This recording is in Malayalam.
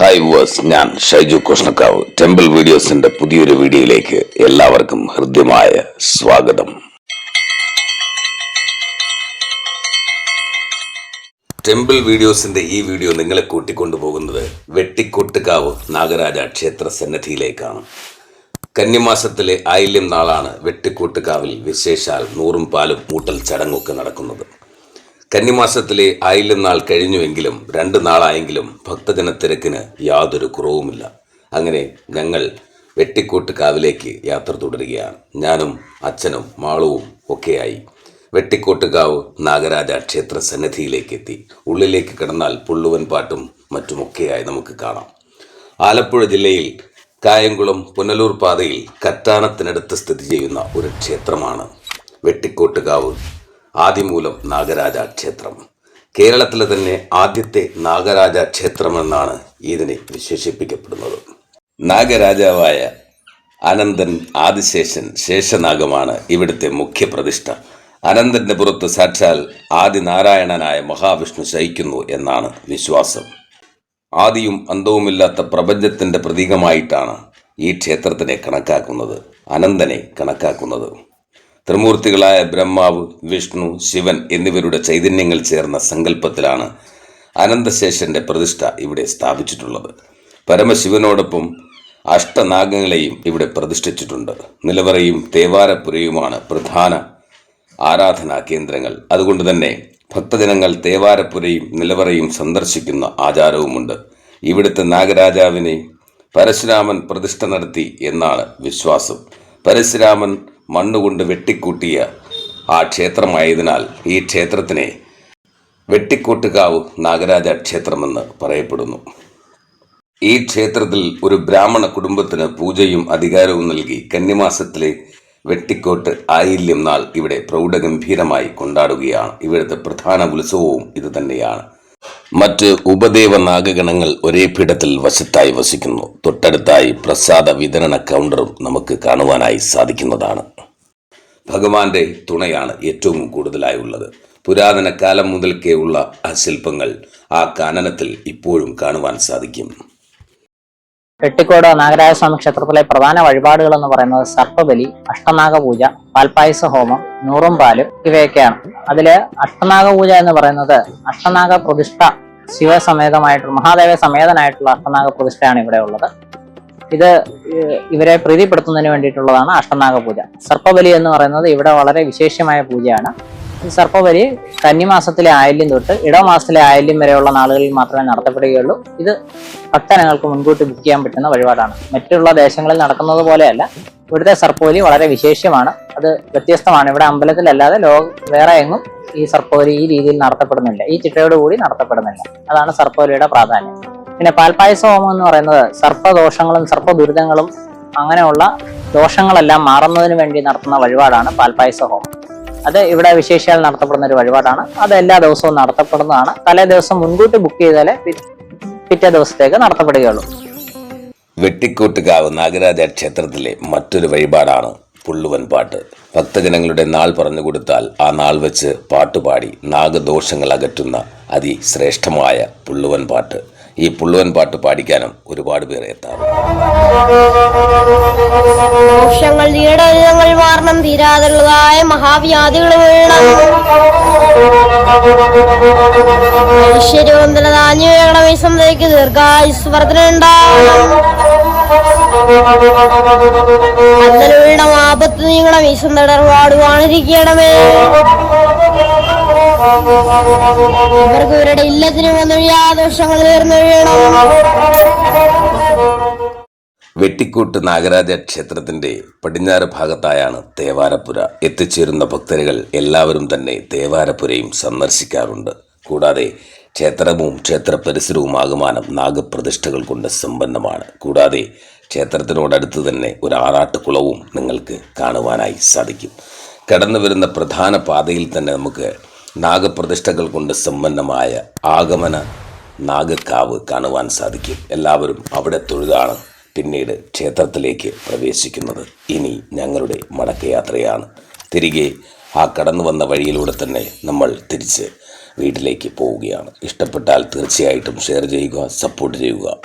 ഹായ് വേഴ്സ് ഞാൻ ഷൈജു കൃഷ്ണക്കാവ്. ടെമ്പിൾ വീഡിയോസിന്റെ പുതിയൊരു വീഡിയോയിലേക്ക് എല്ലാവർക്കും ഹൃദ്യമായ സ്വാഗതം. ടെമ്പിൾ വീഡിയോസിന്റെ ഈ വീഡിയോ നിങ്ങളെ കൂട്ടിക്കൊണ്ടുപോകുന്നത് വെട്ടിക്കൊട്ടുകാവ് നാഗരാജ ക്ഷേത്ര സന്നദ്ധിയിലേക്കാണ് കന്നിമാസത്തിലെ ആയില്യം നാളാണ് വെട്ടിക്കൂട്ടുകാവിൽ വിശേഷാൽ നൂറും പാലും മൂട്ടൽ ചടങ്ങൊക്കെ നടക്കുന്നത്. കന്നിമാസത്തിലെ ആയില്യം നാൾ കഴിഞ്ഞുവെങ്കിലും രണ്ട് നാളായെങ്കിലും ഭക്തജനത്തിരക്കിന് യാതൊരു കുറവുമില്ല. അങ്ങനെ ഞങ്ങൾ വെട്ടിക്കോട്ട് കാവിലേക്ക് യാത്ര തുടരുകയാണ്. ഞാനും അച്ഛനും മാളവും ഒക്കെയായി. വെട്ടിക്കോട്ടുകാവ് നാഗരാജ ക്ഷേത്ര സന്നിധിയിലേക്ക് എത്തി ഉള്ളിലേക്ക് കിടന്നാൽ പുള്ളുവൻ പാട്ടും മറ്റുമൊക്കെയായി നമുക്ക് കാണാം. ആലപ്പുഴ ജില്ലയിൽ കായംകുളം പുനലൂർ പാതയിൽ കറ്റാനത്തിനടുത്ത് സ്ഥിതി ചെയ്യുന്ന ഒരു ക്ഷേത്രമാണ് വെട്ടിക്കോട്ടുകാവ്. ആദിമൂലം നാഗരാജ ക്ഷേത്രം കേരളത്തിലെ തന്നെ ആദ്യത്തെ നാഗരാജ ക്ഷേത്രമെന്നാണ് ഇതിനെ വിശേഷിപ്പിക്കപ്പെടുന്നത്. നാഗരാജാവായ അനന്തൻ ആദിശേഷൻ ശേഷനാഗമാണ് ഇവിടുത്തെ മുഖ്യ പ്രതിഷ്ഠ അനന്തന്റെ പുറത്ത് സാക്ഷാൽ ആദിനാരായണനായ മഹാവിഷ്ണു ശയിക്കുന്നു എന്നാണ് വിശ്വാസം. ആദിയും അന്തവുമില്ലാത്ത പ്രപഞ്ചത്തിന്റെ പ്രതീകമായിട്ടാണ് ഈ ക്ഷേത്രത്തിനെ കണക്കാക്കുന്നത് അനന്തനെ കണക്കാക്കുന്നത്. ത്രിമൂർത്തികളായ ബ്രഹ്മാവ് വിഷ്ണു ശിവൻ എന്നിവരുടെ ചൈതന്യങ്ങൾ ചേർന്ന സങ്കല്പത്തിലാണ് അനന്തശേഷന്റെ പ്രതിഷ്ഠ ഇവിടെ സ്ഥാപിച്ചിട്ടുള്ളത്. പരമശിവനോടൊപ്പം അഷ്ടനാഗങ്ങളെയും ഇവിടെ പ്രതിഷ്ഠിച്ചിട്ടുണ്ട്. നിലവറയും തേവാരപ്പുരയുമാണ് പ്രധാന ആരാധനാ കേന്ദ്രങ്ങൾ. അതുകൊണ്ട് തന്നെ ഭക്തജനങ്ങൾ തേവാരപ്പുരയും നിലവറയും സന്ദർശിക്കുന്ന ആചാരവുമുണ്ട്. ഇവിടുത്തെ നാഗരാജാവിനെ പരശുരാമൻ പ്രതിഷ്ഠ നടത്തി എന്നാണ് വിശ്വാസം. പരശുരാമൻ മണ്ണുകൊണ്ട് വെട്ടിക്കൂട്ടിയ ആ ക്ഷേത്രമായതിനാൽ ഈ ക്ഷേത്രത്തിനെ വെട്ടിക്കോട്ടുകാവ് നാഗരാജ ക്ഷേത്രമെന്ന് പറയപ്പെടുന്നു. ഈ ക്ഷേത്രത്തിൽ ഒരു ബ്രാഹ്മണ കുടുംബത്തിന് പൂജയും അധികാരവും നൽകി കന്നിമാസത്തിലെ വെട്ടിക്കോട്ട് ആയില്യം നാൾ ഇവിടെ പ്രൗഢഗംഭീരമായി കൊണ്ടാടുകയാണ്. ഇവിടുത്തെ പ്രധാന ഉത്സവവും ഇത് തന്നെയാണ്. മറ്റ് ഉപദേവ നാഗഗണങ്ങൾ ഒരേ പീഠത്തിൽ വശത്തായി വസിക്കുന്നു. തൊട്ടടുത്തായി പ്രസാദ വിതരണ കൗണ്ടറും നമുക്ക് കാണുവാനായി സാധിക്കുന്നതാണ്. ഭഗവാന്റെ തുണയാണ് ഏറ്റവും കൂടുതലായി ഉള്ളത് പുരാതന കാലം മുതൽക്കേ ഉള്ള ആ ശില്പങ്ങൾ ആ കാനനത്തിൽ ഇപ്പോഴും കാണുവാൻ സാധിക്കും. വെട്ടിക്കോട് നാഗരാജസ്വാമി ക്ഷേത്രത്തിലെ പ്രധാന വഴിപാടുകൾ എന്ന് പറയുന്നത് സർപ്പബലി അഷ്ടനാഗ പൂജ പാൽപ്പായസ ഹോമം നൂറും പാലും ഇവയൊക്കെയാണ്. അതിൽ അഷ്ടനാഗ പൂജ എന്ന് പറയുന്നത് അഷ്ടനാഗ പ്രതിഷ്ഠ ശിവസമേതമായിട്ടുള്ള മഹാദേവ സമേതനായിട്ടുള്ള അഷ്ടനാഗ പ്രതിഷ്ഠയാണ് ഇവിടെ ഉള്ളത്. ഇത് ഇവരെ പ്രീതിപ്പെടുത്തുന്നതിന് വേണ്ടിയിട്ടുള്ളതാണ് അഷ്ടനാഗ പൂജ സർപ്പബലി എന്ന് പറയുന്നത് ഇവിടെ വളരെ വിശേഷമായ പൂജയാണ്. സർപ്പബലി കന്നിമാസത്തിലെ ആയില്യം തൊട്ട് ഇടമാസത്തിലെ ആയില്യം വരെയുള്ള നാളുകളിൽ മാത്രമേ നടത്തപ്പെടുകയുള്ളൂ. ഇത് ഭക്തജനങ്ങൾക്ക് മുൻകൂട്ടി ബുക്ക് ചെയ്യാൻ പറ്റുന്ന വഴിപാടാണ്. മറ്റുള്ള ദേശങ്ങളിൽ നടക്കുന്നത് പോലെയല്ല. ഇവിടുത്തെ സർപ്പബലി വളരെ വിശേഷമാണ്. അത് വ്യത്യസ്തമാണ്. ഇവിടെ അമ്പലത്തിലല്ലാതെ ലോക വേറെ എങ്ങും ഈ സർപ്പബലി ഈ രീതിയിൽ നടത്തപ്പെടുന്നില്ല. ഈ ചിട്ടയോടുകൂടി നടത്തപ്പെടുന്നില്ല. അതാണ് സർപ്പബലിയുടെ പ്രാധാന്യം. പിന്നെ പാൽപ്പായസ ഹോമം എന്ന് പറയുന്നത് സർപ്പദോഷങ്ങളും സർപ്പദുരിതങ്ങളും അങ്ങനെയുള്ള ദോഷങ്ങളെല്ലാം മാറുന്നതിന് വേണ്ടി നടത്തുന്ന വഴിപാടാണ് പാൽപ്പായസ ഹോമം അത് ഇവിടെ വിശേഷാൽ നടത്തപ്പെടുന്ന ഒരു വഴിപാടാണ്. അത് എല്ലാ ദിവസവും നടത്തപ്പെടുന്നതാണ്. തലേ ദിവസം മുൻകൂട്ടി ബുക്ക് ചെയ്താലേ പിറ്റേ ദിവസത്തേക്ക് നടത്തപ്പെടുകയുള്ളൂ. വെട്ടിക്കൂട്ടുകാവ് നാഗരാജ ക്ഷേത്രത്തിലെ മറ്റൊരു വഴിപാടാണ് പുള്ളുവൻ പാട്ട്. ഭക്തജനങ്ങളുടെ നാൾ പറഞ്ഞു കൊടുത്താൽ ആ നാൾ വെച്ച് പാട്ടുപാടി നാഗദോഷങ്ങൾ അകറ്റുന്ന അതിശ്രേഷ്ഠമായ പുള്ളുവൻ പാട്ട്. ഈ പുള്ളുവൻ പാട്ട് പാടിക്കാനും ഒരുപാട് പേർ എത്താറുണ്ട്. മഹാവ്യാധികൾ വേണം. ഈ ദീർഘായുസ് വീഴണം ആപത്ത് നീങ്ങണം. ഈ സന്ധ്യയുടെ പാടുവാണിരിക്കണമേ ഇവർക്ക് ഇവരുടെ ഇല്ലത്തിന് വന്നൊഴിയാ ദോഷങ്ങൾ വെട്ടിക്കൂട്ട് നാഗരാജ ക്ഷേത്രത്തിന്റെ പടിഞ്ഞാറ് ഭാഗത്തായാണ് തേവാരപ്പുര. എത്തിച്ചേരുന്ന ഭക്തരുകൾ എല്ലാവരും തന്നെ തേവാരപ്പുരയും സന്ദർശിക്കാറുണ്ട്. കൂടാതെ ക്ഷേത്രവും ക്ഷേത്ര പരിസരവും ആകമാനം നാഗപ്രതിഷ്ഠകൾ കൊണ്ട് സമ്പന്നമാണ്. കൂടാതെ ക്ഷേത്രത്തിനോടടുത്ത് തന്നെ ഒരു ആറാട്ടുകുളവും നിങ്ങൾക്ക് കാണുവാനായി സാധിക്കും. കടന്നു വരുന്ന പ്രധാന പാതയിൽ തന്നെ നമുക്ക് നാഗപ്രതിഷ്ഠകൾ കൊണ്ട് സമ്പന്നമായ ആഗമന നാഗക്കാവ് കാണുവാൻ സാധിക്കും. എല്ലാവരും അവിടെ തൊഴുതാണ് പിന്നീട് ക്ഷേത്രത്തിലേക്ക് പ്രവേശിക്കുന്നത്. ഇനി ഞങ്ങളുടെ മടക്കയാത്രയാണ്. തിരികെ ആ കടന്നു വന്ന വഴിയിലൂടെ തന്നെ നമ്മൾ തിരിച്ച് വീട്ടിലേക്ക് പോവുകയാണ്. ഇഷ്ടപ്പെട്ടാൽ തീർച്ചയായിട്ടും ഷെയർ ചെയ്യുക സപ്പോർട്ട് ചെയ്യുക.